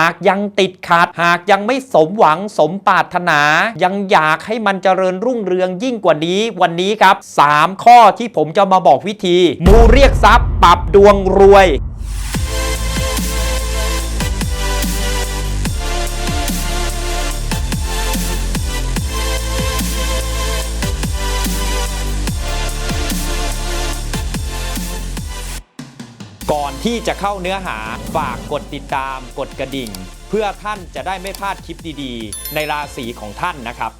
หากยังติดขัด หากยังไม่สมหวังสมปรารถนา ยังอยากให้มันเจริญรุ่งเรืองยิ่งกว่านี้ วันนี้ครับ 3 ข้อที่ผมจะมาบอกวิธี มูเรียกทรัพย์ ปรับดวงรวย ที่จะเข้าเนื้อหาฝากกดติดตามกดกระดิ่ง เพื่อท่านจะได้ไม่พลาดคลิปดีๆ ในราศีของท่านนะครับ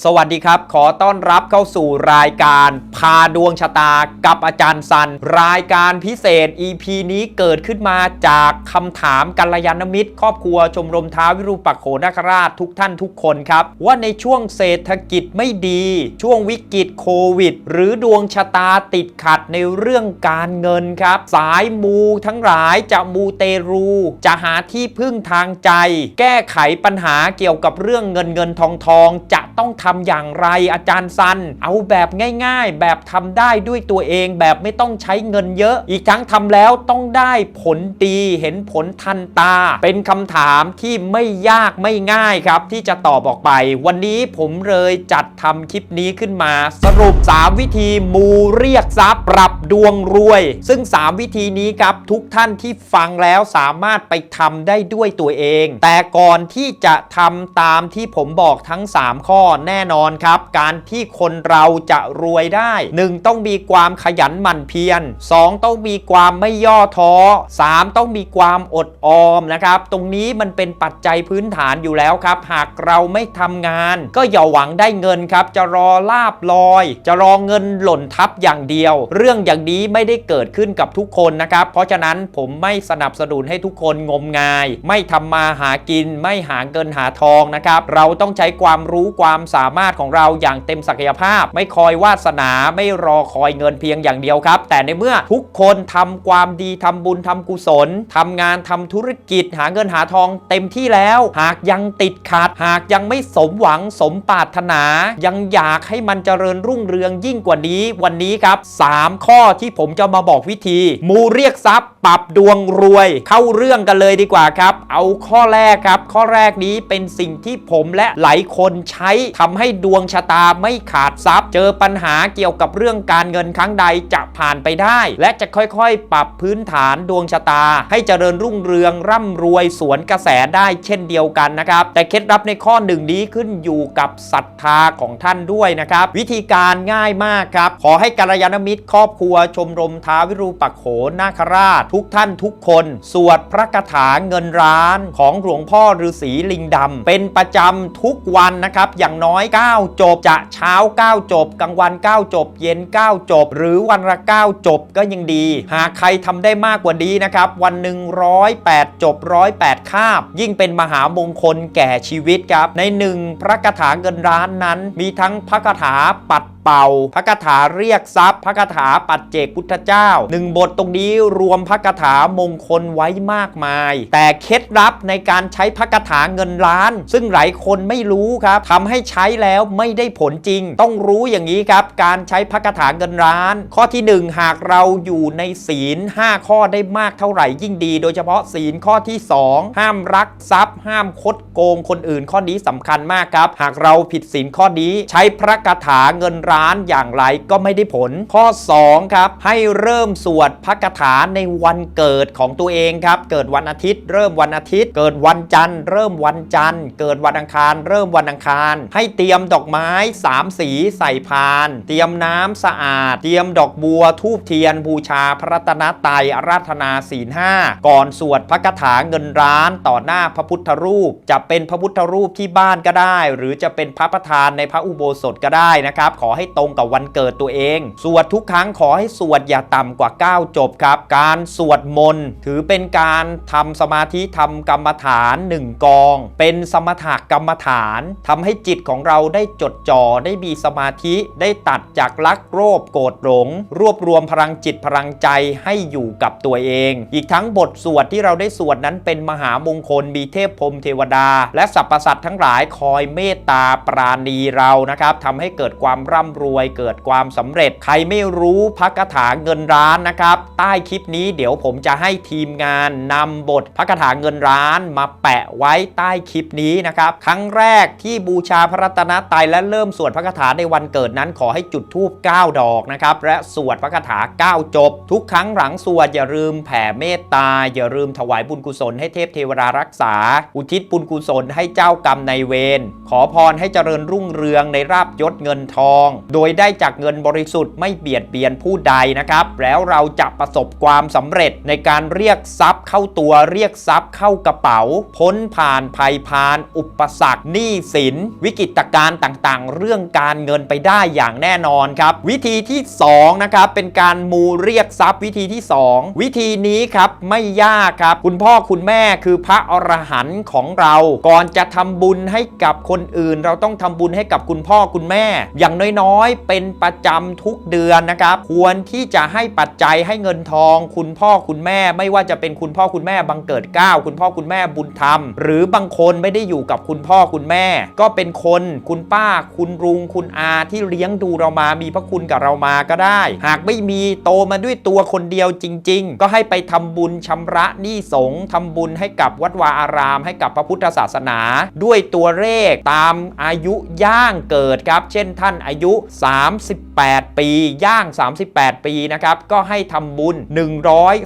สวัสดีครับ ขอต้อนรับเข้าสู่รายการพาดวงชะตากับอาจารย์ซัน รายการพิเศษ EP นี้เกิดขึ้นมาจากคำถามกัลยาณมิตร ครอบครัวชมรมท้าวิรูปักโขนาคราชทุกท่านทุกคนครับ ว่าในช่วงเศรษฐกิจไม่ดี ช่วงวิกฤตโควิด หรือดวงชะตาติดขัดในเรื่องการเงินครับ สายมูทั้งหลายจะมูเตรู จะหาที่พึ่งทางใจ แก้ไขปัญหาเกี่ยวกับเรื่องเงินเงินทองทองจะต้องทำอย่างไรอาจารย์ซัน เอาแบบง่ายๆ แบบทำได้ด้วยตัวเองแบบไม่ต้องใช้เงินเยอะ อีกทั้งทำแล้วต้องได้ผลดีเห็นผลทันตา เป็นคำถามที่ไม่ยากไม่ง่ายครับ ที่จะตอบออกไป วันนี้ผมเลยจัดทำคลิปนี้ขึ้นมา สรุป 3 วิธีมูเรียกทรัพย์ ปรับดวงรวย ซึ่ง 3 วิธีนี้ครับทุกท่านที่ฟังแล้วสามารถไปทำได้ด้วยตัวเอง แต่ก่อนที่จะทำตามที่ผมบอกทั้ง 3 ข้อแแน่นอนครับ การที่คนเราจะรวยได้ 1 ต้องมีความขยันหมั่นเพียร 2 ต้องมีความไม่ย่อท้อ 3 ต้องมีความอดออมนะครับ ตรงนี้มันเป็นปัจจัยพื้นฐานอยู่แล้วครับ หากเราไม่ทำงาน ก็อย่าหวังได้เงินครับ จะรอลาบลอย จะรอเงินหล่นทับอย่างเดียว เรื่องอย่างนี้ไม่ได้เกิดขึ้นกับทุกคนนะครับ เพราะฉะนั้นผมไม่สนับสนุนให้ทุกคนงมงาย ไม่ทำมาหากิน ไม่หาเงินหาทองนะครับ เราต้องใช้ความรู้ความสาามารถของเราอย่างเต็มศักยภาพ ไม่คอยวาสนาไม่รอคอยเงินเพียงอย่างเดียวครับ แต่ในเมื่อทุกคนทำความดีทำบุญทำกุศลทำงานทำธุรกิจ หาเงินหาทองเต็มที่แล้ว หากยังติดขัด หากยังไม่สมหวังสมปรารถนา ยังอยากให้มันเจริญรุ่งเรืองยิ่งกว่านี้วันนี้ครับ 3 ข้อที่ผมจะมาบอกวิธี มูเรียกทรัพย์ ปรับดวงรวย เข้าเรื่องกันเลยดีกว่าครับ เอาข้อแรกครับ ข้อแรกนี้เป็นสิ่งที่ผมและหลายคนใช้ทำให้ดวงชะตาไม่ขาดทรัพย์ เจอปัญหาเกี่ยวกับเรื่องการเงินครั้งใดจะผ่านไปได้ และจะค่อยๆ ปรับพื้นฐานดวงชะตา ให้เจริญรุ่งเรืองร่ำรวยสวนกระแสได้เช่นเดียวกันนะครับ แต่เคล็ดลับในข้อหนึ่งนี้ขึ้นอยู่กับศรัทธาของท่านด้วยนะครับ วิธีการง่ายมากครับ ขอให้กัลยาณมิตรครอบครัวชมรมท้าวิรูปักโขนาคราช ทุกท่านทุกคน สวดพระคาถาเงินร้านของหลวงพ่อฤาษีลิงดำเป็นประจำทุกวันนะครับอย่างน้อย9จบจะเช้า 9 จบ กลางวัน 9 จบ เย็น 9 จบ หรือวันละ 9 จบก็ยังดี หากใครทำได้มากกว่านี้นะครับ วันหนึ่งร้อยแปดจบร้อยแปดคาบ ยิ่งเป็นมหามงคลแก่ชีวิตครับ ในหนึ่งพระคาถาเงินร้านนั้น มีทั้งพระคาถาปัดเป่า พระคาถาเรียกทรัพย์ พระคาถาปัจเจกพุทธเจ้าหนึ่งบทตรงนี้รวมพระคาถามงคลไว้มากมาย แต่เคล็ดลับในการใช้พระคาถาเงินล้าน ซึ่งหลายคนไม่รู้ครับทำให้ใช้แล้วไม่ได้ผลจริง ต้องรู้อย่างนี้ครับ การใช้พระคาถาเงินล้าน ข้อทีหนึ่1 หากเราอยู่ในศีล 5 ข้อได้มากเท่าไหร่ยิ่งดี โดยเฉพาะศีลข้อที่ 2 ห้ามรักทรัพย์ ห้ามคดโกงคนอื่นข้อนี้สำคัญมากครับ หากเราผิดศีลข้อนี้ใช้พระคาถาเงินล้านอย่างไรก็ไม่ได้ผล ข้อ 2 ครับ ให้เริ่มสวดพระคาถาในวันเกิดของตัวเองครับ เกิดวันอาทิตย์ เริ่มวันอาทิตย์ เกิดวันจันทร์ เริ่มวันจันทร์ เกิดวันอังคาร เริ่มวันอังคาร ให้เตรียมดอกไม้ 3 สีใส่พาน เตรียมน้ำสะอาด เตรียมดอกบัวทูบเทียน บูชาพระรัตนตรัยอาราธนาศีลห้าก่อนสวดพระคาถาเงินร้านต่อหน้าพระพุทธรูป จะเป็นพระพุทธรูปที่บ้านก็ได้ หรือจะเป็นพระประธานในพระอุโบสถก็ได้นะครับ ขอให้ตรงกับวันเกิดตัวเอง สวดทุกครั้งขอให้สวดอย่าต่ำกว่า 9 จบครับ การสวดมนต์ถือเป็นการทำสมาธิทำกรรมฐานหนึ่งกอง เป็นสมถกรรมฐานทำให้จิตของเราได้จดจ่อได้มีสมาธิได้ตัดจากรักโรภโกรธหลง รวบรวมพลังจิตพลังใจให้อยู่กับตัวเอง อีกทั้งบทสวดที่เราได้สวดนั้นเป็นมหามงคลมีเทพพรมเทวดา และสรรพสัตว์ทั้งหลายคอยเมตตาปราณีเรานะครับทำให้เกิดความร่ำำรวยเกิดความสำเร็จ ใครไม่รู้พักคาถาเงินร้านนะครับ ใต้คลิปนี้เดี๋ยวผมจะให้ทีมงานนำบทพักคาถาเงินร้านมาแปะไว้ใต้คลิปนี้นะครับ ครั้งแรกที่บูชาพระรัตนตรัยและเริ่มสวดพระคาถาในวันเกิดนั้นขอให้จุดธูป9ดอกนะครับ และสวดพระคาถา 9 จบ ทุกครั้งหลังสวดอย่าลืมแผ่เมตตา อย่าลืมถวายบุญกุศลให้เทพเทวดารักษา อุทิศบุญกุศลให้เจ้ากรรมในเวร ขอพรให้เจริญรุ่งเรืองในราบยศเงินทอง โดยได้จากเงินบริสุทธิ์ไม่เบียดเบียนผู้ใดนะครับ แล้วเราจะประสบความสำเร็จในการเรียกทรัพย์เข้าตัวเรียกทรัพย์เข้ากระเป๋า พ้นผ่านภัยพาน อุปสรรคหนี้สิน วิกฤตการณ์ต่างๆ เรื่องการเงินไปได้อย่างแน่นอนครับ วิธีที่2นะครับเป็นการมูเรียกทรัพย์วิธีที่ 2 วิธีนี้ครับไม่ยากครับ คุณพ่อคุณแม่คือพระอรหันต์ของเราก่อนจะทำบุญให้กับคนอื่น เราต้องทำบุญให้กับคุณพ่อคุณแม่ อย่างน้อยๆ เป็นประจำทุกเดือนนะครับ ควรที่จะให้ปัจจัยให้เงินทอง คุณพ่อคุณแม่ ไม่ว่าจะเป็นคุณพ่อคุณแม่บังเกิดเก้าคุณพ่อคุณแม่บุญธรรม หรือบางคนไม่ได้อยู่กับคุณพ่อคุณแม่ ก็เป็นคนคุณป้า คุณลุง คุณอาที่เลี้ยงดูเรามามีพระคุณกับเรามาก็ได้ หากไม่มีโตมาด้วยตัวคนเดียวจริง ๆ ก็ให้ไปทำบุญชำระหนี้สงฆ์ทำบุญให้กับวัดวาอาราม ให้กับพระพุทธศาสนา ด้วยตัวเลขตามอายุย่างเกิดครับ เช่นท่านอายุ 38 ปีย่าง 38 ปีนะครับ ก็ให้ทำบุญ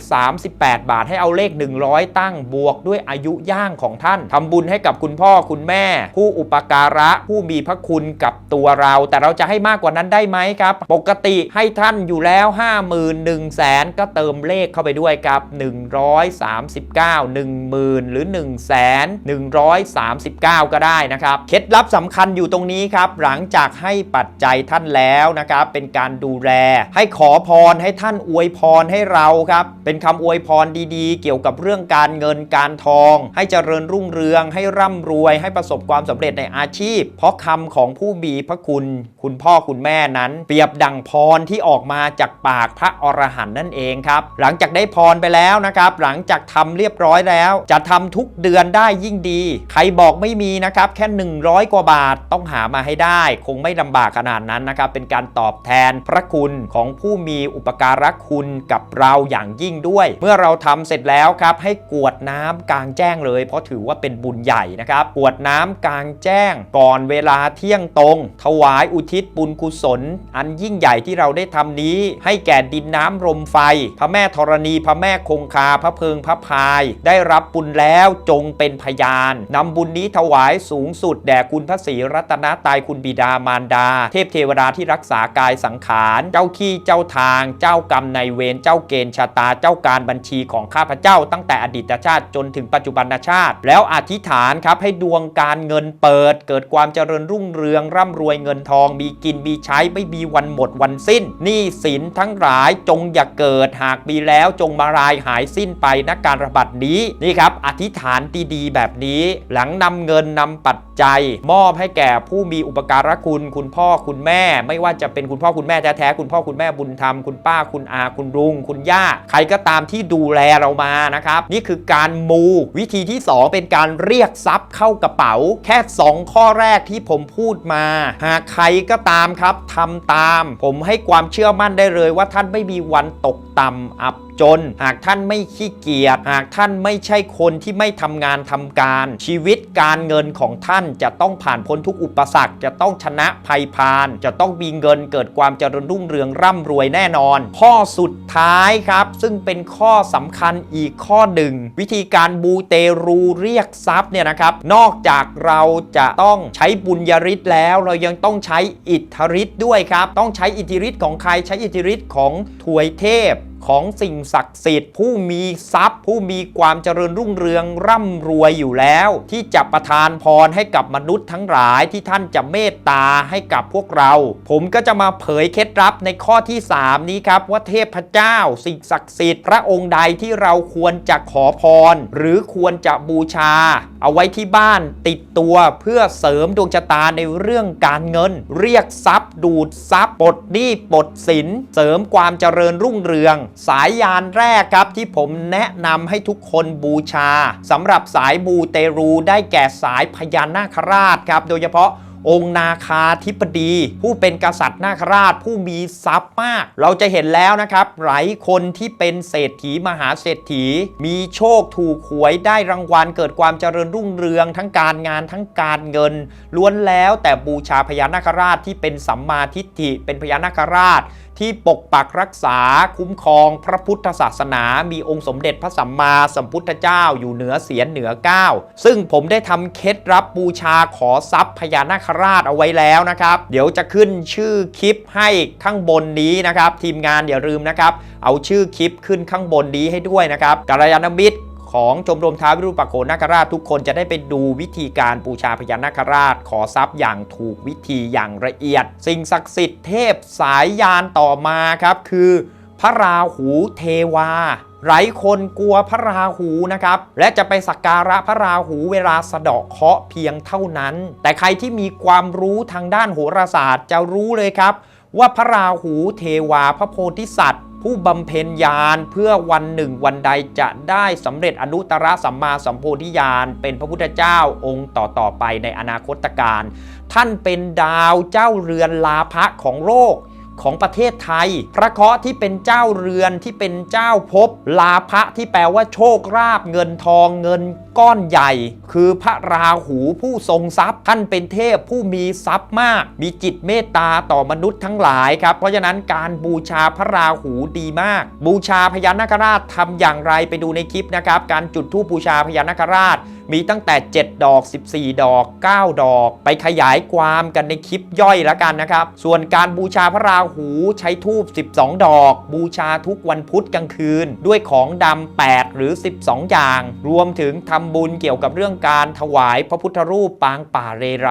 138 บาทให้เอาเลข 100 ตั้งบวกด้วยอายุย่างของท่านทำบุญให้กับคุณพ่อคุณแม่ ผู้อุปการะผู้มีพระคุณกับตัวเรา แต่เราจะให้มากกว่านั้นได้ไหมครับ ปกติให้ท่านอยู่แล้ว 51 0 0 0 0แสนก็เติมเลขเข้าไปด้วยครับ 139 10,000 หรือ1 0 0 0 0แสน139 ก็ได้นะครับเคล็ดลับสำคัญอยู่ตรงนี้ครับ หลังจากให้ปัจจัยท่านแล้วนะครับ เป็นการดูแล ให้ขอพรให้ท่านอวยพรให้เราครับ เป็นคำอวยพรดีๆ เกี่ยวกับเรื่องการเงินการทอง ให้เจริญรุ่งเรือง ให้ร่ำรวย ให้ประสบความสำเร็จในอาชีพ เพราะคำของผู้มีพระคุณ คุณพ่อคุณแม่นั้น เปรียบดังพรที่ออกมาจากปากพระอรหันต์นั่นเองครับ หลังจากได้พรไปแล้วนะครับ หลังจากทำเรียบร้อยแล้ว จะทำทุกเดือนได้ยิ่งดี ใครบอกไม่มีนะครับแค่หนึ่ง100 กว่าบาทต้องหามาให้ได้ คงไม่ลำบากขนาดนั้นนะครับ เป็นการตอบแทนพระคุณของผู้มีอุปการะคุณกับเราอย่างยิ่งด้วย เมื่อเราทำเสร็จแล้วครับ ให้กวดน้ำกลางแจ้งเลย เพราะถือว่าเป็นบุญใหญ่นะครับ กวดน้ำกลางแจ้งก่อนเวลาเที่ยงตรง ถวายอุทิศบุญกุศล อันยิ่งใหญ่ที่เราได้ทำนี้ ให้แก่ดินน้ำลมไฟ พระแม่ธรณี พระแม่คงคา พระเพิงพระพาย ได้รับบุญแล้วจงเป็นพยานนำบุญนี้ถวายสูงสุดแด่คุณพระศรีรัตนตรัยคุณบิดามารดา เทพเทวดาที่รักษากายสังขาร เจ้าขี้เจ้าทาง เจ้ากรรมในเวรเจ้าเกณฑ์ชะตาเจ้าการบัญชีของข้าพเจ้า ตั้งแต่อดีตชาติจนถึงปัจจุบันชาติ แล้วอธิษฐานครับให้ดวงการเงินเปิด เกิดความเจริญรุ่งเรืองร่ำรวยเงินทอง มีกินมีใช้ไม่มีวันหมดวันสิ้นหนี้สินทั้งหลายจงอย่าเกิดหากมีแล้วจงมารายหายสิ้นไปนักการระบาดนี้นี่ครับอธิษฐานดีๆแบบนี้ หลังนำเงินนำปัจจัยมอบให้แก่ผู้มีอุปการะคุณ คุณพ่อคุณแม่ ไม่ว่าจะเป็นคุณพ่อคุณแม่แท้ๆคุณพ่อคุณแม่บุญธรรมคุณป้าคุณอาคุณลุง คุณย่า ใครก็ตามที่ดูแลเรามานะครับ นี่คือการมูวิธีที่ 2 เป็นการเรียกทรัพย์เข้ากระเป๋า แค่ 2 ข้อแรกที่ผมพูดมา หากใครก็ตามครับทำตาม ผมให้ความเชื่อมั่นได้เลยว่าท่านไม่มีวันตกต่ำอับจน หากท่านไม่ขี้เกียจหากท่านไม่ใช่คนที่ไม่ทำงานทำการ ชีวิตการเงินของท่านจะะต้องผ่านพ้นทุกอุปสรรค จะต้องชนะภัยพาน จะต้องมีเงินเกิดความเจริญรุ่งเรืองร่ำรวยแน่นอน ข้อสุดท้ายครับ ซึ่งเป็นข้อสำคัญอีกข้อหนึ่ง วิธีการบูเตรูเรียกทรัพย์เนี่ยนะครับ นอกจากเราจะต้องใช้บุญญาฤทธิ์แล้ว เรายังต้องใช้อิทธิฤทธิ์ด้วยครับ ต้องใช้อิทธิฤทธิ์ของใครใช้อิทธิฤทธิ์ของถวยเทพ ของสิ่งศักดิ์สิทธิ์ ผู้มีทรัพย์ ผู้มีความเจริญรุ่งเรืองร่ำรวยอยู่แล้ว ที่จะประทานพรให้กับมนุษย์ทั้งหลายที่ท่านจะเมตตาให้กับพวกเรา ผมก็จะมาเผยเคล็ดลับในข้อที่ 3 นี้ครับ ว่าเทพเจ้า สิ่งศักดิ์สิทธิ์พระองค์ใดที่เราควรจะขอพร หรือควรจะบูชา เอาไว้ที่บ้านติดตัวเพื่อเสริมดวงชะตาในเรื่องการเงิน เรียกทรัพย์ ดูดทรัพย์ปลดหนี้ปลดสินเสริมความเจริญรุ่งเรืองสายยานแรกครับที่ผมแนะนำให้ทุกคนบูชาสำหรับสายบูเตรูได้แก่สายพญานาคราชครับ โดยเฉพาะ องค์นาคาธิบดี ผู้เป็นกษัตริย์นาคราชผู้มีทรัพย์มาก เราจะเห็นแล้วนะครับหลายคนที่เป็นเศรษฐีมหาเศรษฐี มีโชคถูกหวยได้รางวัลเกิดความเจริญรุ่งเรืองทั้งการงานทั้งการเงิน ล้วนแล้วแต่บูชาพญานาคราชที่เป็นสัมมาทิฏฐิเป็นพญานาคราชที่ปกปักรักษาคุ้มครองพระพุทธศาสนา มีองค์สมเด็จพระสัมมาสัมพุทธเจ้าอยู่เหนือเสียนเหนือก้าวซึ่งผมได้ทำเคล็ดรับบูชาขอทรัพย์พญานาคราชเอาไว้แล้วนะครับ เดี๋ยวจะขึ้นชื่อคลิปให้ข้างบนนี้นะครับ ทีมงานอย่าลืมนะครับ เอาชื่อคลิปขึ้นข้างบนนี้ให้ด้วยนะครับกัลยาณมิตรของชมรมท้าวิรูปักโขนาคราชทุกคนจะได้ไปดูวิธีการบูชาพญานาคราช ขอทรัพย์อย่างถูกวิธีอย่างละเอียด สิ่งศักดิ์สิทธิ์เทพสายยานต่อมาครับ คือ พระราหูเทวา หลายคนกลัวพระราหูนะครับ และจะไปสักการะพระราหูเวลาสะเดาะเคราะห์เพียงเท่านั้น แต่ใครที่มีความรู้ทางด้านโหราศาสตร์จะรู้เลยครับ ว่าพระราหูเทวาพระโพธิสัตว์ ผู้บำเพ็ญญาณเพื่อวันหนึ่งวันใดจะได้สำเร็จอนุตตรสัมมาสัมโพธิญาณเป็นพระพุทธเจ้าองค์ต่อๆไปในอนาคตการ ท่านเป็นดาวเจ้าเรือนลาภะของโลก ของประเทศไทย พระเคราะห์ที่เป็นเจ้าเรือนที่เป็นเจ้าภพลาภะที่แปลว่าโชคราบเงินทองเงินก้อนใหญ่ คือพระราหูผู้ทรงทรัพย์ท่านเป็นเทพผู้มีทรัพย์มาก มีจิตเมตตาต่อมนุษย์ทั้งหลายครับ เพราะฉะนั้นการบูชาพระราหูดีมาก บูชาพญานาคราชทำอย่างไรไปดูในคลิปนะครับ การจุดธูปบูชาพญานาคราชมีตั้งแต่ 7 ดอก 14 ดอก 9 ดอก ไปขยายความกันในคลิปย่อยแล้วกันนะครับ ส่วนการบูชาพระราหูใช้ทูบ 12 ดอก บูชาทุกวันพุธกลางคืน ด้วยของดำ8 หรือ 12 อย่าง รวมถึงทำบุญเกี่ยวกับเรื่องการถวายพระพุทธรูปปางป่าเรไร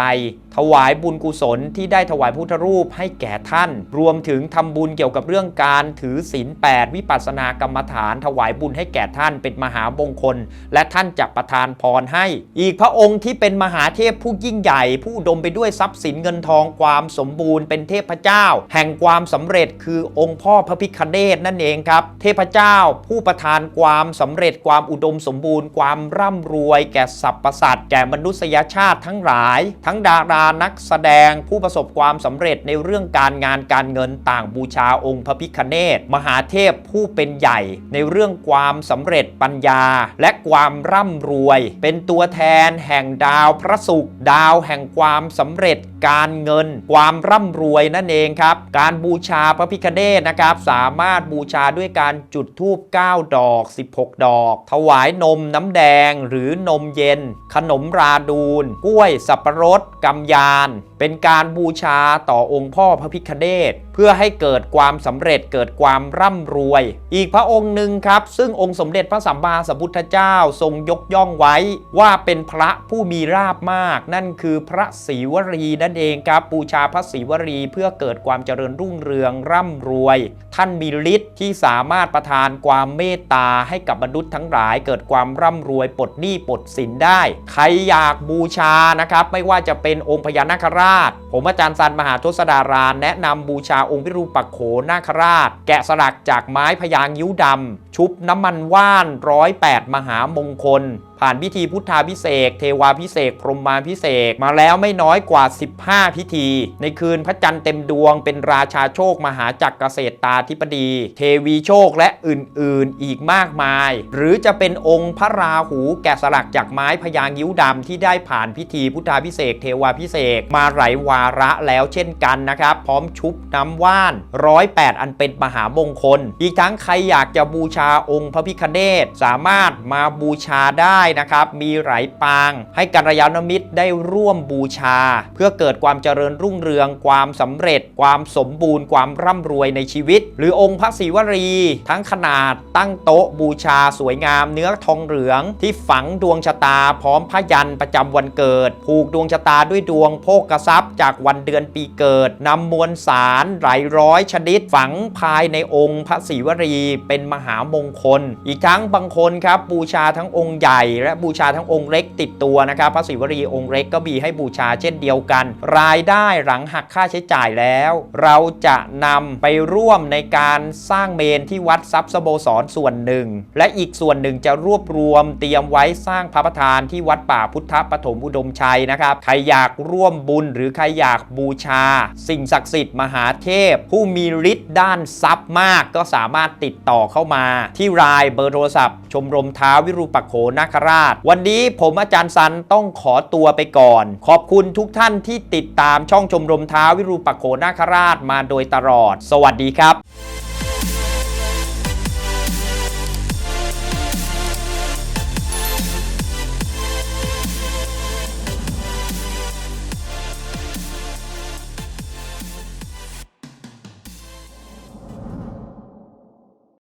ถวายบุญกุศลที่ได้ถวายพุทธรูปให้แก่ท่าน รวมถึงทำบุญเกี่ยวกับเรื่องการถือศีล8วิปัสสนากรรมฐาน ถวายบุญให้แก่ท่านเป็นมหามงคล และท่านจะประทานพรให้ อีกพระองค์ที่เป็นมหาเทพผู้ยิ่งใหญ่ ผู้ดมไปด้วยทรัพย์สินเงินทองความสมบูรณ์เป็นเทพเจ้า แห่งความสำเร็จคือองค์พ่อพระพิคเนตนั่นเองครับ เทพเจ้าผู้ประทานความสำเร็จความอุดมสมบูรณ์ ความร่ำรวย แก่สรรพสัตว์แก่มนุษยชาติทั้งหลาย ทั้งดารานักแสดงผู้ประสบความสำเร็จในเรื่องการงานการเงินต่างบูชาองค์พระพิคเนตมหาเทพผู้เป็นใหญ่ในเรื่องความสำเร็จปัญญา และความร่ำรวย เป็นตัวแทนแห่งดาวพระศุกร์ดาวแห่งความสำเร็จการเงิน ความร่ำรวยนั่นเองครับ การบูชาพระพิคเนตนะครับสามารถบูชาด้วยการจุดธูป9ดอก 16 ดอก ถวายนมน้ำแดงหรือนมเย็น ขนมราดูนกล้วยสับปะรดกำยานเป็นการบูชาต่อองค์พ่อพระพิคเนต เพื่อให้เกิดความสำเร็จเกิดความร่ำรวย อีกพระองค์หนึ่งครับ ซึ่งองค์สมเด็จพระสัมมาสัมพุทธเจ้าทรงยกย่องไว้ว่าเป็นพระผู้มีราบมาก นั่นคือพระศรีวรีนั่นเองครับบูชาพระศรีวรีเพื่อเกิดความเจริญรุ่งเรืองร่ำรวย ท่านมีฤทธิ์ที่สามารถประทานความเมตตาให้กับมนุษย์ทั้งหลาย เกิดความร่ำรวยปลดหนี้ปลดสินได้ ใครอยากบูชานะครับไม่ว่าจะเป็นองค์พญานาคราช ผมอาจารย์สันมหาทศดารานแนะนำบูชาองค์พิรูปักโขนาคราช แกะสลักจากไม้พยางยิ้วดำชุบน้ำมันว่านร้อยแปดมหามงคลผ่านพิธีพุทธาพิเศษ เทวาพิเศษ พรหมาพิเศษ มาแล้วไม่น้อยกว่า 15 พิธี ในคืนพระจันทร์เต็มดวง เป็นราชาโชค มหาจักรเกษตรตาธิปดี เทวีโชคและอื่นๆ อีกมากมาย หรือจะเป็นองค์พระราหูแกะสลักจากไม้พยางยิ้วดำที่ได้ผ่านพิธีพุทธาพิเศษ เทวาพิเศษ มาหลวาระแล้วเช่นกันนะครับ พร้อมชุบน้ำว่านร้อยแปดอันเป็นมหามงคล อีกทั้งใครอยากจะบูชาองค์พระพิคเนตสามารถมาบูชาได้นะครับ มีไหลปาง ให้กัลยาณมิตรได้ร่วมบูชา เพื่อเกิดความเจริญรุ่งเรือง ความสำเร็จ ความสมบูรณ์ ความร่ำรวยในชีวิต หรือองค์พระศิวรี ทั้งขนาดตั้งโต๊ะบูชาสวยงาม เนื้อทองเหลือง ที่ฝังดวงชะตา พร้อมพยันประจำวันเกิด ผูกดวงชะตาด้วยดวงโภกทรัพย์ จากวันเดือนปีเกิดนำมวลสารหลายร้อยชนิด ฝังภายในองค์พระศิวรี เป็นมหามงคล อีกทั้งบางคนครับบูชาทั้งองค์ใหญ่และบูชาทั้งองค์เล็กติดตัวนะครับพระศิวลีองค์เล็กก็มีให้บูชาเช่นเดียวกัน รายได้หลังหักค่าใช้จ่ายแล้ว เราจะนำไปร่วมในการสร้างเมนที่วัดทรัพย์สโบสรส่วนหนึ่ง และอีกส่วนหนึ่งจะรวบรวมเตรียมไว้สร้างพระประธานที่วัดป่าพุทธปฐมอุดมชัยนะครับใครอยากร่วมบุญหรือใครอยากบูชา สิ่งศักดิ์สิทธิ์มหาเทพ ผู้มีฤทธิ์ด้านทรัพย์มากก็สามารถติดต่อเข้ามา ที่รายเบอร์โทรศัพท์ ชมรมท้าววิรูปักโขนาคราช วันนี้ผมอาจารย์สันต้องขอตัวไปก่อน ขอบคุณทุกท่านที่ติดตามช่องชมรมท้าววิรูปักโขนาคราชมาโดยตลอด สวัสดีครับ